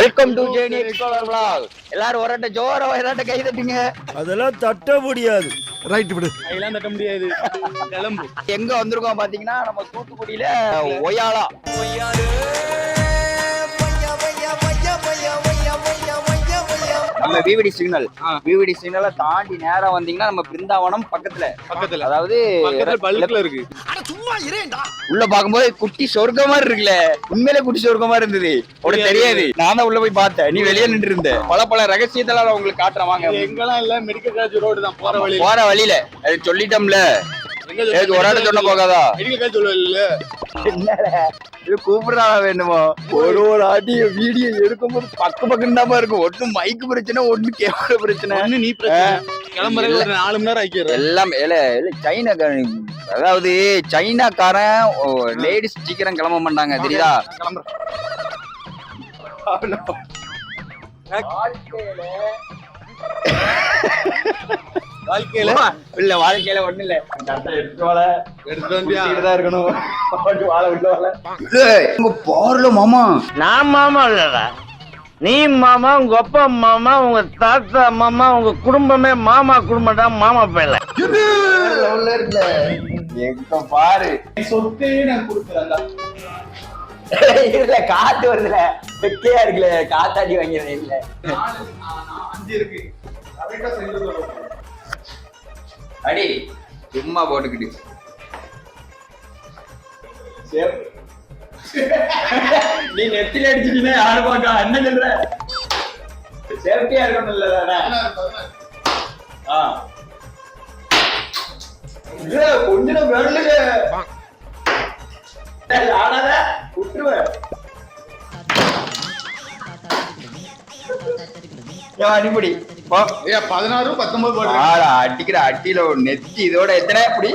Welcome to Jenny explorer vlog. எல்லாரும் ஒரட்ட ஜோர ஒரட்ட கை தட்டுங்க. அதெல்லாம் தட்ட முடியாது. ரைட் விடு. அதெல்லாம் தட்ட முடியாது. கிளம்பு. எங்க வந்திருக்கோம் பாத்தீங்கன்னா நம்ம தூத்துக்குடியில ஒயாலா நம்ம விவிடி சிக்னல். விவிடி சிக்னலை தாண்டி நேரா வந்தீங்கன்னா நம்ம பிருந்தாவனம் பக்கத்துல. பக்கத்துல. அதாவது பக்கத்துல பல்லுக்குள்ள இருக்கு. உள்ள பாக்கும்போது குட்டி சொர்க்கம் மாதிரி இருக்குல்ல. உண்மையிலே குட்டி சொர்க்கம் மாதிரி இருந்தது. உனக்கு தெரியாது. நான் தான் உள்ள போய் பார்த்தேன். நீ வெளியே நின்று இருந்த பல பல ரகசியத்தெல்லாம் உங்களுக்கு காட்டுறேன். வாங்க. எங்கெல்லாம் இல்ல? மெடிக்கல் காலேஜ் ரோடு தான். போற வழி போற வழியில. அது சொல்லிட்டோம்ல. ஒரு ஆட்டு சொன்ன போகாதா? மெடிக்கல் காலேஜ் என்னடா? இது கூப்பிடுறா வேணுமோ? ஒரு ஒரு ஆட்டி வீடியோ எடுக்கும்போது பக்கு பக்குன்னு இருக்கும். ஒண்ணு மைக்கு பிரச்சனை ஒண்ணு கேமரா பிரச்சனை. ஒண்ணு நீ கிளம்புறது ஒரு நாலு மணி நேரம் ஆக்கிடுற எல்லாம் இல்ல இல்ல சைனா அதாவது சைனாக்காரன் லேடிஸ் சீக்கிரம் கிளம்ப மாட்டாங்க தெரியுதா? கிளம்புற வாழ்க்கையில இல்ல வாழ்க்கையில ஒண்ணு இல்ல. எடுத்து வாழ. எடுத்துட்டு இருக்கணும். வாழ உள்ள வாழ. உங்க போர்ல மாமா. நான் மாமா இல்லடா. நீ மாமா உங்க அப்பா மாமா உங்க தாத்தா மாமா உங்க குடும்பமே மாமா குடும்பம் தான் மாமா பேல எங்க பாரு. சொத்தையே நான் கொடுக்குறேன் இல்ல காத்து வருதுல. வெக்கையா இருக்குல்ல காத்தாடி வாங்கிறேன் இல்ல. அஞ்சு இருக்கு. அடி. சும்மா போட்டுக்கிட்டு. நீ நெத்தில அடிச்சுட்டீங்கன்னா யாரு பாக்கா என்ன சொல்ற சேஃப்டியா இருக்கணும் ஆ. இல்ல கொஞ்சம் வரலுங்க ஆடாத. விட்டுருவேன். அடிப்படி பதினாறு பத்தொன்பது அடிக்கிற அட்டியில ஒரு நெத்தி. இதோட எத்தனை அப்படி.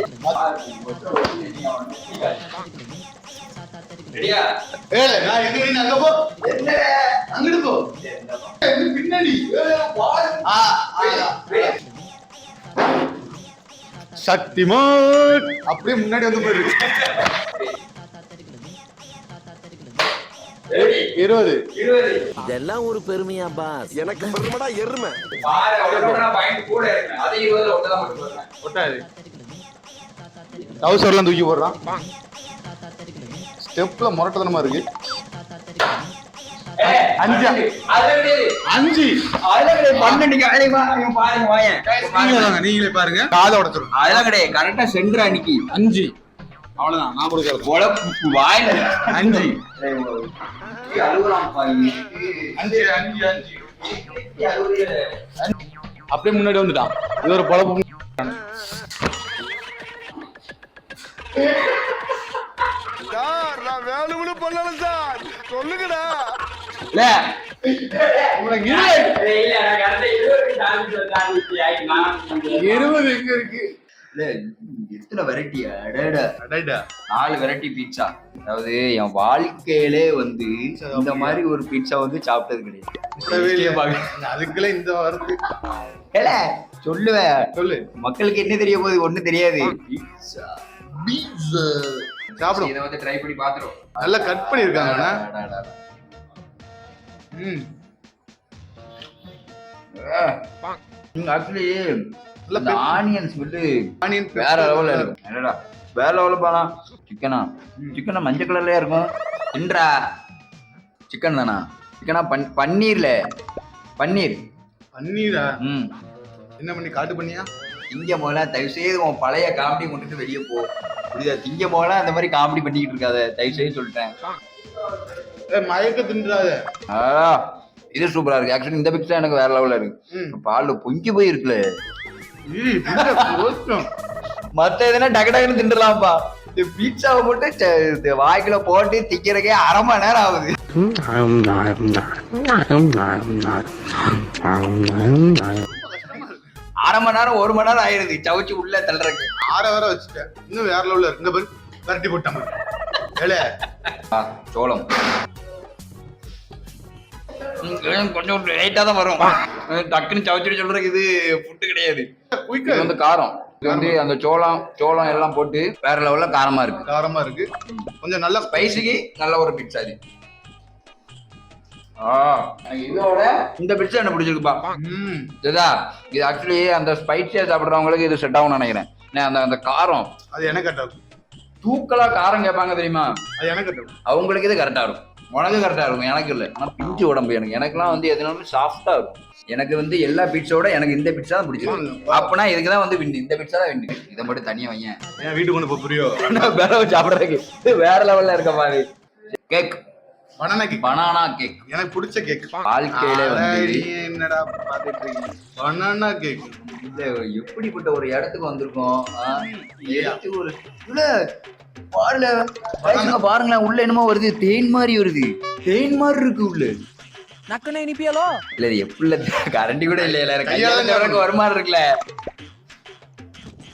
சக்திமான் அப்படியே முன்னாடி வந்து போயிருக்கு இருபது. இருபது இதெல்லாம் ஒரு பெருமையா பாஸ். எனக்கு பெருமடா எருமை. ஒட்டாது. டவுசர்லாம் தூக்கி போடுறான். ஸ்டெப்ல முரட்டத்தனமா இருக்கு. அஞ்சா? அஞ்சு. பன்னெண்டு நீங்களே வாங்க, நீங்களே பாருங்க. காதை உடச்சிரும். அதெல்லாம் கிடையாது. கரெக்டா சென்டர் அன்னைக்கு அஞ்சு. அவ்வளவுதான். நான் கொடுக்கறது. பொழப்பு வாயில. அஞ்சு. அழுகுறான் பாய். அஞ்சு அஞ்சு அஞ்சு. அப்படியே முன்னாடி வந்துட்டான். இது ஒரு பொழப்பு. சார் நான் வேணும்னு பண்ணல சார். சொல்லுங்கடா. இல்ல. இருபது. எங்க இருக்கு? எத்தனை வெரைட்டி அடடா அடைடா. நாலு வெரைட்டி பீட்சா அதாவது என் வாழ்க்கையிலே வந்து இந்த மாதிரி ஒரு பீட்சா வந்து சாப்பிட்டது கிடையாது. அதுக்குள்ள இந்த வாரத்து. ஏல சொல்லுவேன் சொல்லு. மக்களுக்கு என்ன தெரிய போகுது? ஒண்ணும் தெரியாது. பீட்சா சாப்பிடும் இதை வந்து ட்ரை பண்ணி பாத்துரும் நல்லா கட் பண்ணிருக்காங்க ம். ஆக்சுவலி இந்த ஆனியன் ஸ்மெல்லு ஆனியன் வேற லெவல்ல இருக்கும் என்னடா? வேற லெவல்ல போனா சிக்கனா சிக்கனா மஞ்சள் கலர்லயா இருக்கும். இன்றா. சிக்கன் தானா? சிக்கனா பன் பன்னீர்ல. பன்னீர். பன்னீரா? ம். என்ன பண்ணி காட்டு பண்ணியா திங்க போல தயவு செய்து உன் பழைய காமெடி கொண்டுட்டு வெளியே போ. புரியுதா? திங்க போல அந்த மாதிரி காமெடி பண்ணிக்கிட்டு இருக்காத. தயவு செய்து சொல்லிட்டேன் மயக்க தின்றாத. இது சூப்பரா இருக்கு. ஆக்சுவலி இந்த பிக்சர் எனக்கு வேற லெவல்ல இருக்கு. பால்ல பொங்கி போயிருக்குல. ஈ, பின்ன போச்சும். மத்த எதுனா டக்கு டக்குன்னு திண்டுலாம்ப்பா இந்த பீட்சாவை மட்டும் வாய்க்குள்ள போட்டு திக்கிறக்கே அரை மணி நேரம் ஆகுது. அரை மணி நேரம் ஒரு மணி நேரம் ஆயிருது. சவுச்சு உள்ள தள்ளுறக்கு. ஆற வர வச்சுட்டேன். இன்னும் வேற லெவல்ல இருக்கு. பாரு. விரட்டி போட்டாம சோளம். கொஞ்சம் லைட்டா தான் வரும். டக்குன்னு சவுச்சு சொல்றதுக்கு இது ஃபுட்டு கிடையாது. இது வந்து காரம். இது வந்து அந்த சோளம் சோளம் எல்லாம் போட்டு வேற லெவல்ல காரமா இருக்கு. காரமா இருக்கு. கொஞ்சம் நல்லா ஸ்பைஸுக்கு நல்ல ஒரு பிட்சா இது. ஆ, எனக்கு இதோட இந்த பிட்சா எனக்கு பிடிச்சிருக்குப்பா. இதுதா? இது ஆக்சுவலி அந்த ஸ்பைசியா சாப்பிட்றவங்களுக்கு இது செட் ஆகும்னு நினைக்கிறேன். அந்த அந்த காரம். அது எனக்கு தூக்கலா காரம் கேட்பாங்க தெரியுமா? அது எனக்கு அவங்களுக்கு இது கரெக்டா இருக்கும். உனக்கு கரெக்டா இருக்கும் எனக்கு இல்லை. ஆனா பிஞ்சு உடம்பு எனக்கு. எனக்குலாம் வந்து எதுனாலும் சாஃப்டா இருக்கும். எனக்கு வந்து எல்லா பீட்ஸோட எனக்கு இந்த பீட்சா தான் பிடிச்சிருக்கு. அப்பனா இதுக்கு தான் வந்து விண்டு இந்த பீட்சா தான் விண்டு இதை மட்டும் தனியா வையேன். என் வீட்டுக்கு கொண்டு நான் வேற சாப்பிட்றதுக்கு? இது வேற லெவல்ல இருக்க மாதிரி. Cake banana cake banana cake எனக்கு பிடிச்ச கேக் வாழ்க்கையில வந்து என்னடா பாத்துட்டு பனானா கேக் இல்ல எப்படிப்பட்ட ஒரு இடத்துக்கு வந்திருக்கோம்? ஒரு இல்ல பாருல. வயசுங்க பாருங்களேன். உள்ள என்னமோ வருது. தேன் மாதிரி வருது. தேன் மாதிரி இருக்கு உள்ள. நக்கன இனிப்பியாலோ? இல்ல இது எப்படி கரண்டி கூட இல்ல கையால கையால ஒரு மாதிரி இருக்குல்ல.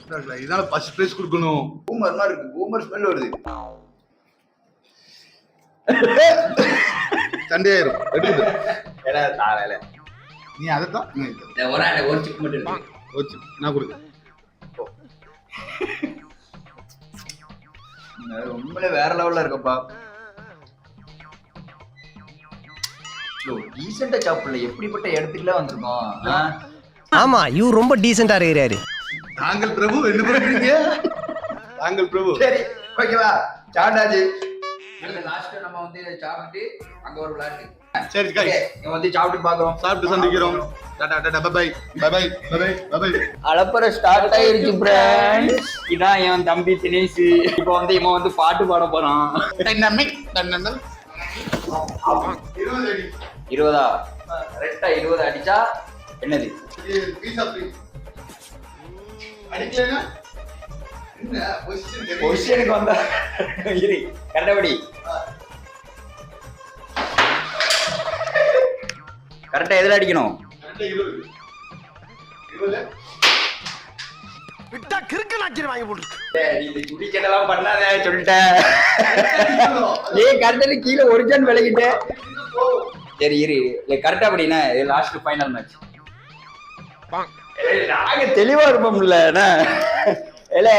இதனால ஃபர்ஸ்ட் பிரைஸ் கொடுக்கணும். பூமர் மாதிரி இருக்கு. பூமர் ஸ்மெல் வருது. சண்டையாயிரும். எடுத்து ஏன்னா தாராள நீ இதை. ஒரு ஒரு சிப் மட்டும் இருக்கு. ஓகே நான் கொடுக்குறேன். உண்மையிலே வேற லெவல்ல இருக்கப்பா. டீசெண்டா சாப்பிடல. எப்படிப்பட்ட இடத்துக்குலாம் வந்திருக்கோம்? ஆமா இவர் ரொம்ப டீசெண்டா இருக்கிறாரு. தாங்கள் பிரபு என்ன பண்றீங்க தாங்கள் பிரபு. சரி ஓகேவா சாப்பிட்டாச்சு. லாஸ்ட் நம்ம வந்து சாப்பிட்டு அங்க ஒரு விளையாட்டு சரி வந்து சாப்பிட்டு பாக்குறோம் சாப்பிட்டு சந்திக்கிறோம். Tata tata bye bye bye bye bye bye அலப்பற start ஆயிருச்சு ஃப்ரெண்ட்ஸ் இதான் என் தம்பி தினேஷ். இப்போ வந்து இவன் வந்து பாட்டு பாட போறான். இருபது அடி இருபதா? கரெக்டா இருபது அடிச்சா என்னது? பொசிஷனுக்கு வந்தா இரு கரெக்டாபடி கரெக்டா எதுல அடிக்கணும்? விட்டா கிறுக்கு நாக்கிற வாங்கி போட்டு டேய், நீ இந்த குடி செட்டெல்லாம் பண்ணாத சொல்லிட்டேன் நீ கரெக்டா கீழே ஒரிஜினல் விலகிட்ட சரி இரு. கரெக்டா அப்படின்னா இது லாஸ்ட் ஃபைனல் மேட்ச் நாங்க தெளிவா இருப்போம்ல இல்ல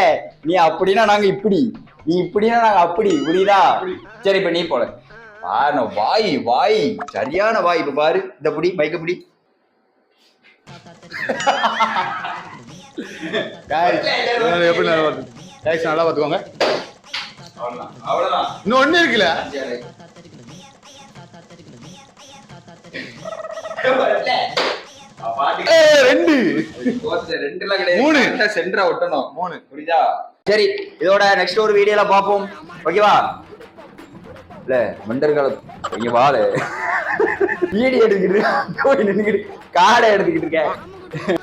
நீ அப்படின்னா நாங்க இப்படி. நீ இப்படின்னா நாங்க அப்படி புரியுதா? சரி இப்ப நீ போல பாரு வாய் வாய். சரியான வாய் இப்ப பாரு. இந்த புடி பைக்க புடி. எப்படி நல்லா வருது guys நல்லா பாத்துக்கோங்க இன்னும் ஒண்ணு இருக்குல்ல? ரெண்டு. மூணு. கரெக்டா சென்டரா ஒட்டணும் மூணு. புரியுதா சரி இதோட நெக்ஸ்ட் ஒரு வீடியோல பாப்போம் ஓகேவா இல்ல மண்டர் காலம். இங்க வாழ வீடியோ எடுத்துக்கிட்டு கோயில் நின்னுக்கிட்டு காடை எடுத்துக்கிட்டு இருக்கேன்.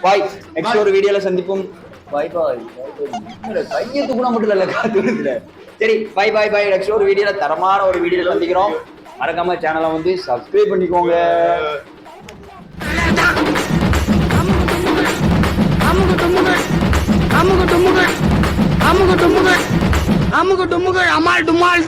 பாய் நெக்ஸ்ட் ஒரு வீடியோல சந்திப்போம் பாய் பாய் கையை தூக்குனா மட்டும் இல்ல காத்து சரி பாய் பாய் பாய் நெக்ஸ்ட் ஒரு வீடியோல தரமான ஒரு வீடியோல சந்திக்கிறோம் மறக்காம சேனலை வந்து சப்ஸ்கிரைப் பண்ணிக்கோங்க அமுகு டுமுகள் அமுகு டுமுகள் அமுகு டுமுகள் அமால் டுமால்